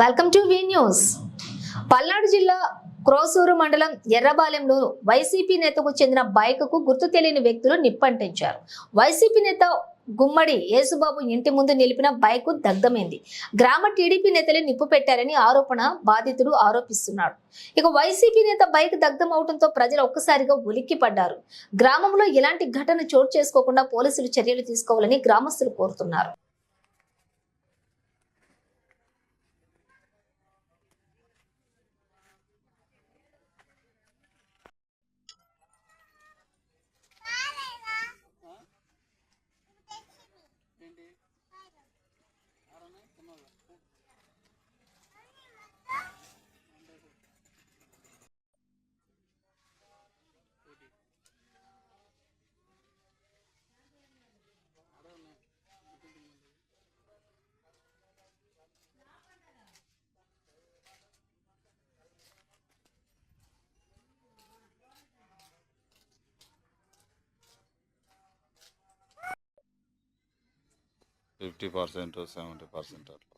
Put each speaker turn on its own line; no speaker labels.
Welcome to V news. Palnadu జిల్లా క్రోసూరు మండలం ఎర్రబాలెంలో YCP నేతకు చెందిన బైక్కు గుర్తు తెలియని వ్యక్తులు నిప్పంటించారు. వైసీపీ నేత గుమ్మడి యేసుబాబు ఇంటి ముందు నిలిపిన బైక్ దగ్ధమైంది. గ్రామ టీడీపీ నేతలే నిప్పు పెట్టారని ఆరోపణ బాధితుడు ఆరోపిస్తున్నాడు. ఇక వైసీపీ నేత బైక్ దగ్ధం అవడంతో ప్రజలు ఒక్కసారిగా ఉలిక్కి పడ్డారు. గ్రామంలో ఎలాంటి ఘటన చోటు చేసుకోకుండా పోలీసులు చర్యలు తీసుకోవాలని గ్రామస్తులు కోరుతున్నారు.
ఫిఫ్టీ పర్సెంట్ సెవెంటీ పర్సెంట్ అట్లా.